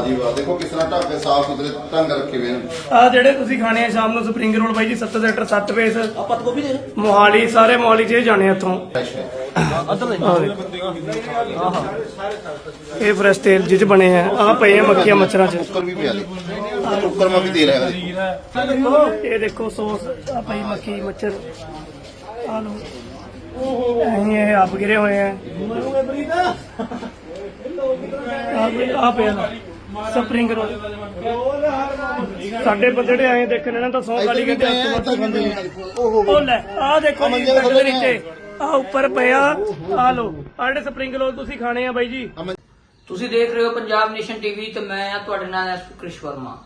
ਵਾਹ ਜੀ ਵਾਹ ਦੇਖੋ ਕਿਸ ਤਰ੍ਹਾਂ ਢੱਕ ਕੇ ਸਾਫ਼ ਸੁਥਰੇ ਢੰਗ ਰੱਖੇ ਹੋਏ ਨੇ ਆ ਜਿਹੜੇ ਤੁਸੀਂ ਖਾਣੇ ਆ ਸ਼ਾਮ ਨੂੰ ਸਪਰਿੰਗ ਰੋਲ ਬਾਈ ਜੀ 7 ਸੈਕਟਰ 7 ਫੇਸ ਆ ਪੱਤ ਗੋਭੀ ਦੇ ਮੋਹਾਲੀ ਸਾਰੇ ਮੋਹਾਲੀ ਚ ਜਾਣੇ ਆ ਇੱਥੋਂ। ਫਰੈਸ਼ ਹੈ। ਦੇ। ਇਹ ਫਰੈਸ਼ ਤੇਲ ਜਿਹ ਚ ਬਣੇ ਆ। ਆ ਪਏ ਆ ਮੱਖੀਆਂ ਮੱਛਰਾਂ ਚ। ਕੁੱਕਰ ਵੀ ਪਿਆ ਦੇ ਕੁੱਕਰ ਮਾ ਵੀ ਤੇਲ ਹੈਗਾ ਜੀ। ਇਹ ਦੇਖੋ ਸੌਸ ਆ ਪਈ ਮੱਖੀ ਮੱਛਰ। ਆ ਲੋ ਇਹ ਆਪ ਗਿਰੇ ਹੋਏ ਆ। ਆ ਆ ਪਿਆ ਸਪਰਿੰਗ ਰੋਲ। ਸਾਡੇ ਬੰਦੇ ਜਿਹੜੇ ਆਏ ਦੇਖਣ ਇਹਨਾਂ ਤਾਂ ਸੌ ਗਾਲੀ ਕਹਿੰਦੇ ਹੱਥ ਵੱਧ ਖਾਂਦੇ ਨੇ ਉਹ ਲੈ ਆ ਦੇਖੋ ਜੀ ਦੇ ਨੀਚੇ। ਆ ਉੱਪਰ ਪਿਆ ਆ। ਲੋ ਆ ਜਿਹੜੇ ਸਪਰਿੰਗ ਰੋਲ ਤੁਸੀਂ ਖਾਣੇ ਆ ਬਾਈ ਜੀ। ਤੁਸੀਂ ਦੇਖ ਰਹੇ ਹੋ ਪੰਜਾਬ ਨੇਸ਼ਨ ਟੀਵੀ ਤੇ ਮੈਂ ਆ ਤੁਹਾਡੇ ਨਾਲ ਐਸ ਕ੍ਰਿਸ਼ ਵਰਮਾ।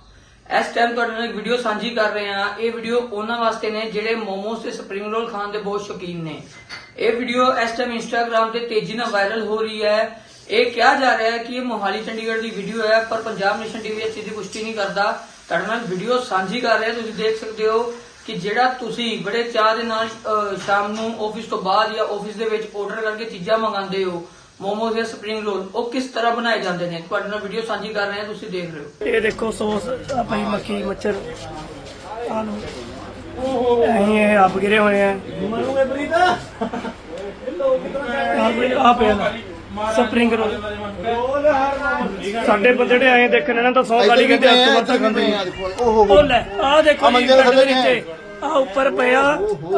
ਇਸ ਟਾਈਮ ਤੁਹਾਡੇ ਨਾਲ ਇੱਕ ਵੀਡੀਓ ਸਾਂਝੀ ਕਰ ਰਹੇ ਹਾਂ ਇਹ ਵੀਡੀਓ ਉਹਨਾਂ ਵਾਸਤੇ ਨੇ ਜਿਹੜੇ ਮੋਮੋਸ ਤੇ ਸਪਰਿੰਗ ਰੋਲ ਖਾਣ ਦੇ ਬਹੁਤ ਸ਼ੌਕੀਨ ਨੇ। ਇਹ ਵੀਡੀਓ ਇਸ ਟਾਈਮ ਇੰਸਟਾਗ੍ਰam ਤੇ ਤੇਜ਼ੀ ਨਾਲ ਵਾਇਰਲ ਹੋ ਰਹੀ ਹੈ। ਇਹ ਕਿਹਾ ਜਾ ਰਿਹਾ ਹੈ ਕਿ ਇਹ ਮੋਹਾਲੀ ਚੰਡੀਗੜ੍ਹ ਦੀ ਵੀਡੀਓ ਹੈ, ਪਰ ਪੰਜਾਬ ਨੇਸ਼ਨ ਟੀਵੀ ਇਸ ਚੀਜ਼ ਦੀ ਪੁਸ਼ਟੀ ਨਹੀਂ ਕਰਦਾ। ਤੁਹਾਡੇ ਨਾਲ ਵੀਡੀਓ ਸਾਂਝੀ ਕਰ ਰਿਹਾ, ਤੁਸੀਂ ਦੇਖ ਸਕਦੇ ਹੋ ਕਿ ਜਿਹੜਾ ਤੁਸੀਂ ਬੜੇ ਚਾਹ ਦੇ ਨਾਲ ਸ਼ਾਮ ਨੂੰ ਆਫਿਸ ਤੋਂ ਬਾਅਦ ਜਾਂ ਆਫਿਸ ਦੇ ਵਿੱਚ ਆਰਡਰ ਕਰਕੇ ਚੀਜ਼ਾਂ ਮੰਗਾਉਂਦੇ ਹੋ ਮੋਮੋਸ ਜਾਂ ਸਪਰਿੰਗ ਰੋਲ ਉਹ ਕਿਸ ਤਰ੍ਹਾਂ ਬਣਾਏ ਜਾਂਦੇ ਨੇ? ਤੁਹਾਡੇ ਨਾਲ ਵੀਡੀਓ ਸਾਂਝੀ ਕਰ ਰਹੇ ਹਾਂ, ਤੁਸੀਂ ਦੇਖ ਰਹੇ ਹੋ। ਇਹ ਦੇਖੋ ਸੌਸ ਆ ਪਈ ਮੱਛਰ ਆ ਲੋ ਇਹ ਆਪ ਗਿਰੇ ਹੋਏ ਆ। ਆ ਪਿਆ ਸਪਰਿੰਗ ਰੋਲ ਸਾਡੇ ਬੰਦੇ ਜਿਹੜੇ ਆਏ ਦੇਖਣ ਇਹਨਾਂ ਤਾਂ ਸੌ ਗਾਲੀ ਕਹਿੰਦੇ ਹੱਥ ਵੱਧ ਖਾਂਦੇ ਨੇ ਉਹ ਲੈ ਆ ਦੇਖੋ ਆਹ ਜੀ ਥੱਲੇ ਨੀਚੇ। ਆ ਉੱਪਰ ਪਿਆ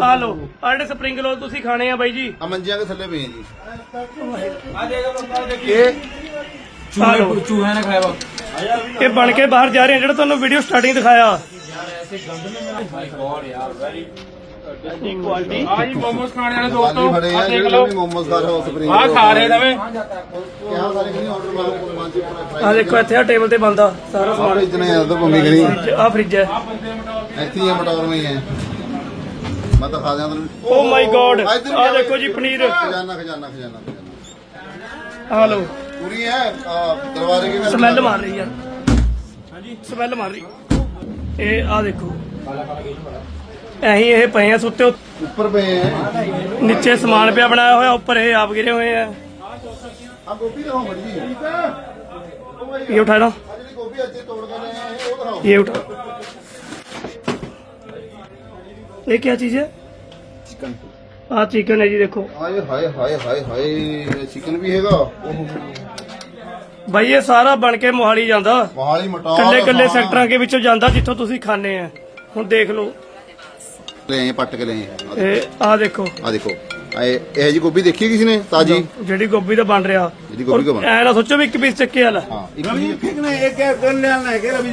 ਆ। ਲੋ ਆ ਜਿਹੜੇ ਸਪਰਿੰਗ ਰੋਲ ਤੁਸੀਂ ਖਾਣੇ ਆ ਬਾਈ ਜੀ। ਆ ਮੰਜਿਆਂ ਦੇ ਥੱਲੇ ਪਏ ਜੀ। ਆ ਲੋ ਚੂਹਿਆਂ ਨੇ ਖਾਇਆ ਵਾ। ਇਹ ਬਣ ਕੇ ਬਾਹਰ ਜਾ ਰਹੇ ਜਿਹੜਾ ਤੁਹਾਨੂੰ ਵੀਡੀਓ ਸਟਾਰਟਿੰਗ ਦਿਖਾਇਆ। ਆ ਜੀ ਮੋਮੋਸ ਖਾਣੇ ਵਾਲੇ ਦੋਸਤੋ ਆ ਆ ਦੇਖ ਲਓ। ਮੋਮੋਸ ਰਹੇ ਹੋ ਸਪਰਿੰਗ ਆ ਖਾ ਰਹੇ ਨਵੇਂ। ਕਿਹਾ ਸਾਰੇ ਕਿ ਆਰਡਰ ਮਾਰੋ ਕੁਰਬਾਨ ਜੀ ਆ ਦੇਖੋ ਇੱਥੇ ਆ ਟੇਬਲ ਤੇ ਬੰਦਾ ਸਾਰਾ ਸਮਾਨ। ਇਤਨੇ ਜ਼ਿਆਦਾ ਤਾਂ ਭੂਮੀ ਕਰੀ ਆ ਫ੍ਰਿਜ ਹੈ। ਇੱਥੇ ਹੀ ਆ ਮਟੌਰ ਮੈਂ ਹੀ ਮੈਂ ਤਾਂ ਖਾ ਤੈਨੂੰ। ਓ ਮਾਈ ਗੋਡ ਆ ਦੇਖੋ ਜੀ ਪਨੀਰ। ਖਜ਼ਾਨਾ ਖਜ਼ਾਨਾ ਖਜ਼ਾਨਾ ਖਜ਼ਾਨਾ। ਆ ਲੋ ਪੂਰੀ ਹੈ? ਆ ਦਰਬਾਰੇ ਕੀ ਸਮੈਲ ਮਾਰ ਰਹੀ ਯਾਰ। ਹਾਂਜੀ। ਸਮੈਲ ਮਾਰ ਰਹੀ। ਇਹ ਆ ਦੇਖੋ। ਅਸੀਂ ਇਹ ਪਏ ਆ ਸੁੱਤੇ ਉੱਪਰ ਪਏ ਆ। ਨੀਚੇ ਸਮਾਨ ਪਿਆ ਬਣਾਇਆ ਹੋਇਆ ਉੱਪਰ ਇਹ ਆਪ ਗਿਰੇ ਹੋਏ ਆ। ਇਹ ਉਠਾ ਲਓ। ਇਹ ਉਠਾ। ਇਹ ਕੀ ਚੀਜ਼ ਹੈ? ਚਿਕਨ ਆ ਚਿਕਨ ਹੈ ਜੀ ਦੇਖੋ। ਹਾਏ ਹਾਏ ਹਾਏ ਹਾਏ ਹਾਏ ਚਿਕਨ ਵੀ ਹੈਗਾ। ਬਾਈ ਇਹ ਸਾਰਾ ਬਣ ਕੇ ਮੋਹਾਲੀ ਜਾਂਦਾ। ਮਹਾਲੀ ਮਟਾ ਕੱਲੇ ਕੱਲੇ ਸੈਕਟਰਾਂ ਦੇ ਵਿੱਚੋਂ ਜਾਂਦਾ ਜਿੱਥੋਂ ਤੁਸੀਂ ਖਾਣੇ ਆ। ਹੁਣ ਦੇਖ ਲਓ। ਲੈ ਆਏ ਪੱਟ ਕੇ ਲੈ ਆਏ ਇਹ ਆ ਦੇਖੋ। ਆ ਦੇਖੋ। ਇਹ ਇਹ ਜੀ ਗੋਭੀ ਦੇਖੀ ਕਿਸੇ ਨੇ ਤਾਜੀ? ਜਿਹੜੀ ਗੋਭੀ ਦਾ ਬਣ ਰਿਹਾ। ਜਿਹੜੀ ਗੋਭੀ ਦਾ ਬਣ- ਐ ਨਾ ਸੋਚੋ ਵੀ ਇੱਕ ਪੀਸ ਚੱਕੇ ਵਾਲਾ। ਹਾਂ ਇੱਕ ਵੀ ਇੱਕ ਨੇ ਇੱਕ ਕਰ ਲੈਣਾ ਹੈ ਕਿ ਰਵੀ